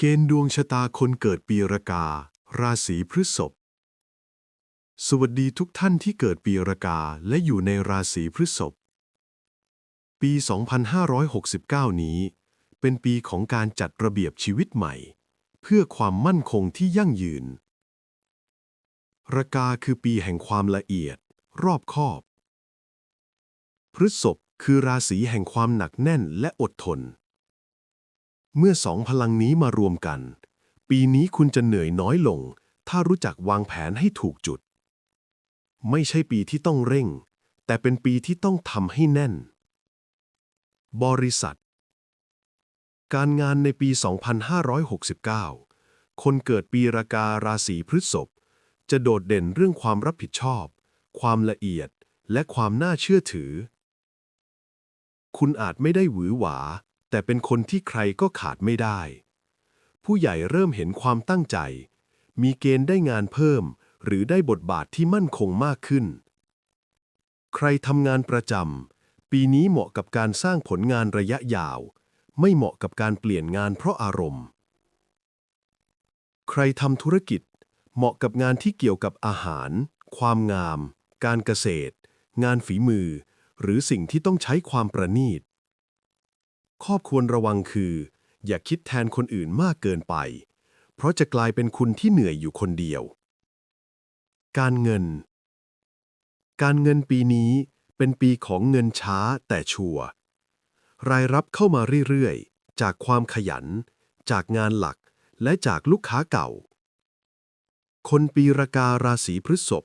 เกณฑ์ดวงชะตาคนเกิดปีรากา ราศีพฤษภ สวัสดีทุกท่านที่เกิดปีรากาและอยู่ในราศีพฤษภ ปี 2569 นี้ เป็นปีของการจัดระเบียบชีวิตใหม่ เพื่อความมั่นคงที่ยั่งยืน รากาคือปีแห่งความละเอียด รอบคอบ พฤษภคือราศีแห่งความหนักแน่นและอดทน เมื่อสองพลังนี้มารวมกัน ปีนี้คุณจะเหนื่อยน้อยลง ถ้ารู้จักวางแผนให้ถูกจุด ไม่ใช่ปีที่ต้องเร่ง แต่เป็นปีที่ต้องทำให้แน่น บริษัท การงานในปี 2569 คนเกิดปีราการาศีพฤษภจะโดดเด่นเรื่องความรับผิดชอบ ความละเอียด และความน่าเชื่อถือ คุณอาจไม่ได้หวือหวา แต่เป็นคนที่ใครก็ขาดไม่ได้ ผู้ใหญ่เริ่มเห็นความตั้งใจ มีเกณฑ์ได้งานเพิ่ม หรือได้บทบาทที่มั่นคงมากขึ้น ใครทำงานประจำปีนี้เหมาะกับการสร้างผลงานระยะยาว ไม่เหมาะกับการเปลี่ยนงานเพราะอารมณ์ ใครทำธุรกิจ เหมาะกับงานที่เกี่ยวกับอาหาร ความงาม การเกษตร งานฝีมือ หรือสิ่งที่ต้องใช้ความประณีต ข้อควรระวังคือ อย่าคิดแทนคนอื่นมากเกินไป เพราะจะกลายเป็นคุณที่เหนื่อยอยู่คนเดียว การเงิน การเงินปีนี้เป็นปีของเงินช้าแต่ชัวร์รายรับเข้ามาเรื่อยๆ จากความขยัน จากงานหลักและจากลูกค้าเก่า คนปีราการาศีพฤษภ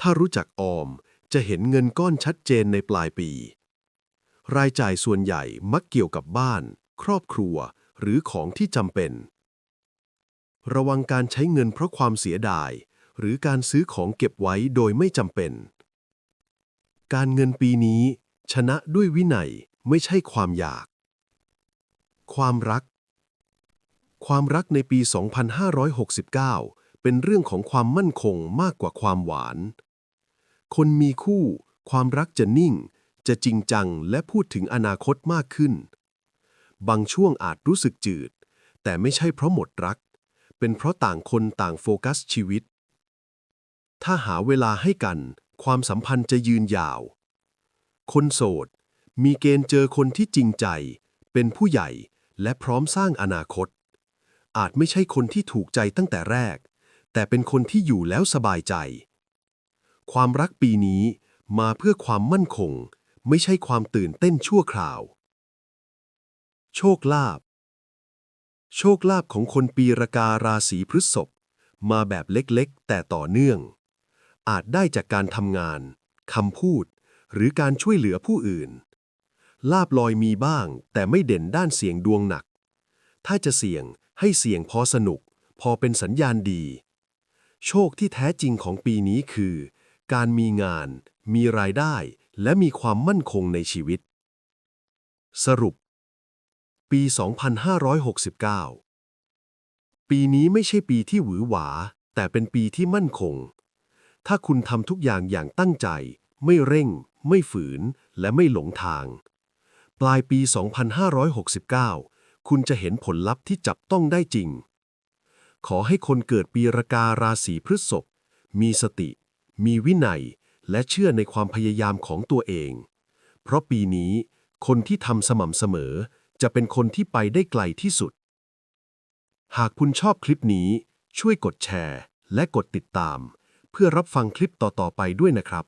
ถ้ารู้จักออมจะเห็นเงินก้อนชัดเจนในปลายปี รายจ่ายส่วนใหญ่มักเกี่ยวกับบ้าน ครอบครัว หรือของที่จำเป็น ระวังการใช้เงินเพราะความเสียดาย หรือการซื้อของเก็บไว้โดยไม่จำเป็น การเงินปีนี้ ชนะด้วยวินัยไม่ใช่ความอยาก ความรัก ความรักในปี 2569 เป็นเรื่องของความมั่นคงมากกว่าความหวาน คนมีคู่ ความรักจะนิ่ง จะจริงจังและพูดถึงอนาคตมากขึ้น บางช่วงอาจรู้สึกจืด แต่ไม่ใช่เพราะหมดรัก เป็นเพราะต่างคนต่างโฟกัสชีวิต ถ้าหาเวลาให้กัน ความสัมพันธ์จะยืนยาว คนโสด มีเกณฑ์เจอคนที่จริงใจ เป็นผู้ใหญ่และพร้อมสร้างอนาคต อาจไม่ใช่คนที่ถูกใจตั้งแต่แรก แต่เป็นคนที่อยู่แล้วสบายใจ ความรักปีนี้มาเพื่อความมั่นคง ไม่ใช่ความตื่นเต้นชั่วคราว โชคลาภโชคลาภของคนปีรการาศีพฤษภมาแบบเล็กๆ แต่ต่อเนื่อง อาจได้จากการทำงานคำพูด หรือการช่วยเหลือผู้อื่น ลาบลอยมีบ้าง แต่ไม่เด่นด้านเสียงดวงหนัก ถ้าจะเสี่ยงให้เสี่ยงพอสนุก พอเป็นสัญญาณดี โชคที่แท้จริงของปีนี้คือ การมีงาน มีรายได้ และมีความมั่นคงในชีวิต สรุป ปี 2569 ปีนี้ไม่ใช่ปีที่หวือหวา แต่เป็นปีที่มั่นคง ถ้าคุณทำทุกอย่างอย่างตั้งใจ ไม่เร่ง ไม่ฝืน และไม่หลงทาง ปลายปี 2569 คุณจะเห็นผลลัพธ์ที่จับต้องได้จริง ขอให้คนเกิดปีราการาศีพฤษภมีสติ มีวินัย และเชื่อในความพยายามของตัวเอง เพราะปีนี้ คนที่ทำสม่ำเสมอ จะเป็นคนที่ไปได้ไกลที่สุด หากคุณชอบคลิปนี้ ช่วยกดแชร์ และกดติดตาม เพื่อรับฟังคลิปต่อๆไปด้วยนะครับ